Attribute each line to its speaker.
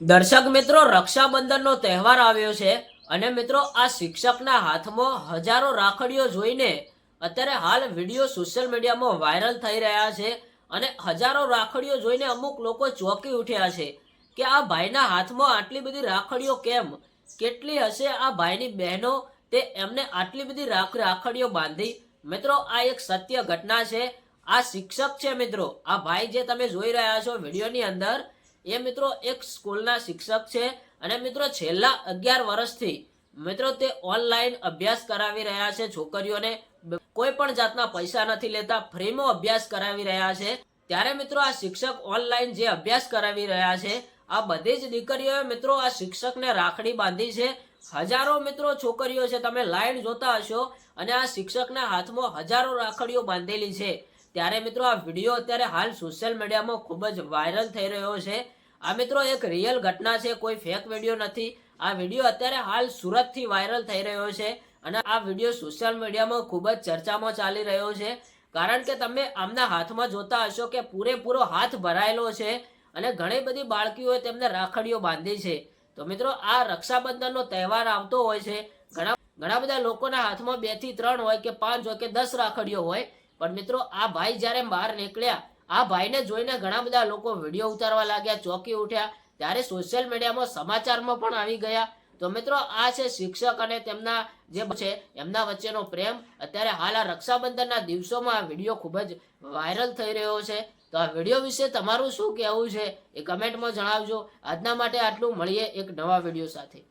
Speaker 1: દર્શક મિત્રો, રક્ષાબંધનનો તહેવાર આવ્યો છે અને મિત્રો, આ શિક્ષકના હાથમાં હજારો રાખડીઓ જોઈને અત્યારે હાલ વીડિયો સોશિયલ મીડિયામાં વાયરલ થઈ રહ્યા છે અને હજારો રાખડીઓ જોઈને અમુક લોકો ચોંકી ઉઠ્યા છે કે આ ભાઈના હાથમાં આટલી બધી રાખડીઓ કેમ? કેટલી હશે આ ભાઈની બહેનો? તે એમને આટલી બધી રાખ- રાખડીઓ બાંધી. મિત્રો, આ એક સત્ય ઘટના છે. આ શિક્ષક છે મિત્રો, આ ભાઈ જે તમે જોઈ રહ્યા છો વિડીયોની અંદર એ મિત્રો એક સ્કૂલના શિક્ષક છે અને મિત્રો છેલ્લા અગિયાર વર્ષથી મિત્રો તે ઓનલાઈન અભ્યાસ કરાવી રહ્યા છે છોકરીઓને. કોઈ પણ જાતના પૈસા નથી લેતા, ફ્રીમાં અભ્યાસ કરાવી રહ્યા છે. ત્યારે મિત્રો આ શિક્ષક ઓનલાઈન જે અભ્યાસ કરાવી રહ્યા છે, આ બધી જ દીકરીઓએ મિત્રો આ શિક્ષકને રાખડી બાંધી છે. હજારો મિત્રો છોકરીઓ છે, તમે લાઈન જોતા હશો અને આ શિક્ષકના હાથમાં હજારો રાખડીઓ બાંધેલી છે. ત્યારે મિત્રો આ વીડિયો અત્યારે હાલ સોશિયલ મીડિયામાં ખૂબ જ વાયરલ થઈ રહ્યો છે. આ મિત્રો એક રિયલ ઘટના છે, કોઈ ફેક વીડિયો નથી. આ વીડિયો અત્યારે હાલ સુરતથી વાયરલ થઈ રહ્યો છે અને આ વીડિયો સોશિયલ મીડિયામાં ખૂબ જ ચર્ચામાં ચાલી રહ્યો છે. કારણ કે તમે આમના હાથમાં જોતા હશો કે પૂરેપૂરો હાથ ભરાયેલો છે અને ઘણી બધી બાળકીઓએ તેમને રાખડીઓ બાંધી છે. તો મિત્રો, આ રક્ષાબંધનનો તહેવાર આવતો હોય છે. ઘણા ઘણા બધા લોકોના હાથમાં બેથી ત્રણ હોય કે પાંચ હોય કે દસ રાખડીઓ હોય. પણ મિત્રો, આ ભાઈ જ્યારે બહાર નીકળ્યા આ ભાઈને જોઈને ઘણા બધા લોકો વીડિયો ઉતારવા લાગ્યા, ચોંકી ઉઠ્યા. ત્યારે સોશિયલ મીડિયામાં સમાચારમાં પણ આવી ગયા. તો મિત્રો, આ છે શિક્ષક અને તેમના જે છે, એમના વચ્ચેનો પ્રેમ. અત્યારે હાલ આ રક્ષાબંધનના દિવસોમાં આ વીડિયો ખૂબ જ વાયરલ થઈ રહ્યો છે. તો આ વીડિયો વિશે તમારું શું કહેવું છે એ કમેન્ટમાં જણાવજો. આજના માટે આટલું. મળીએ એક નવા વીડિયો સાથે.